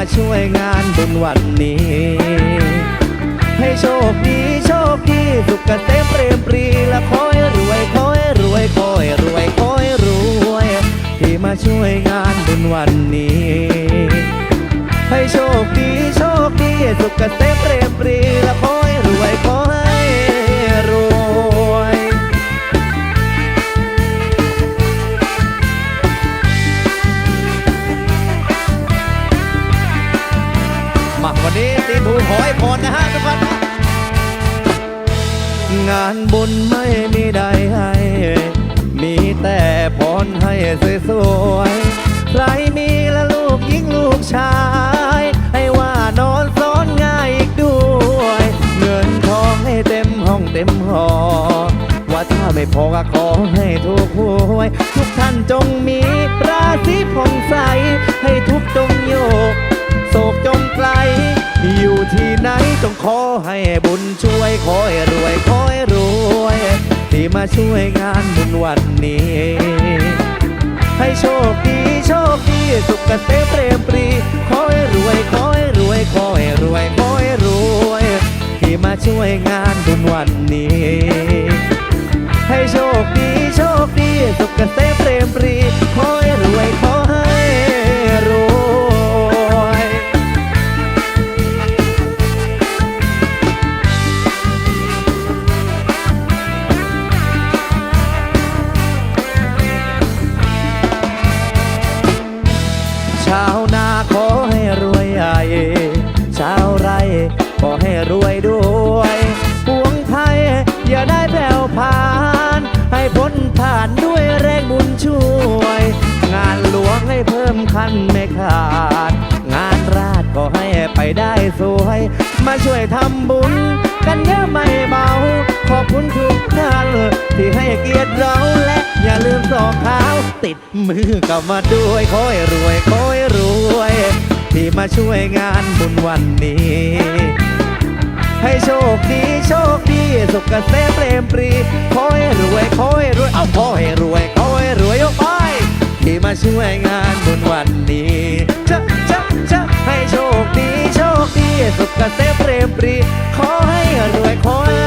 าช่วยงานบุญวันนี้ ให้โชคดีโชคดีสุขเกษมเปรมปรีและคอยรวยคอยรวยคอยรวยคอยรวย ที่มาช่วยงานบุญวันนี้ ให้โชคดีโชคดีสุขเกษมเปรมปรีและคอยรวยคอย นี้ตีถูขอให้พรนะฮะทุกคนงานบุญไม่มีใดให้ มีแต่พรให้สวยๆใครมีละลูกยิ่งลูกชาย ให้ว่านอนซ้อนง่ายอีกด้วย เงินทองให้เต็มห้องเต็มหอ ว่าถ้าไม่พอก็ขอให้ถูกหวย ทุกท่านจงมีราศีผ่องใส ให้ทุกจงโยกโศกจง อยู่ที่ไหนต้องขอให้บุญช่วยขอให้รวยขอให้รวย ที่มาช่วยงานบุญวันนี้ ให้โชคดีโชคดีสุขเกษมเปรมปรีขอให้รวยขอให้รวย คันไม่ขาด งานราชก็ให้ไปได้สวย มาช่วยทำบุญ กันเยอะไม่เบา ขอบคุณทุกท่านที่ให้เกียรติเราและอย่าลืมสองขาวติดมือกลับมาด้วยขอให้รวยขอให้รวย ที่มาช่วยงานบุญวันนี้ ให้โชคดีโชคดี สุขเกษมเปรมปรีขอให้รวยขอให้รวยเอาขอให้รวยขอให้รวยยกไปที่มาช่วยงานบ สุขเกษมเปรมปรี ขอให้รวยขอให้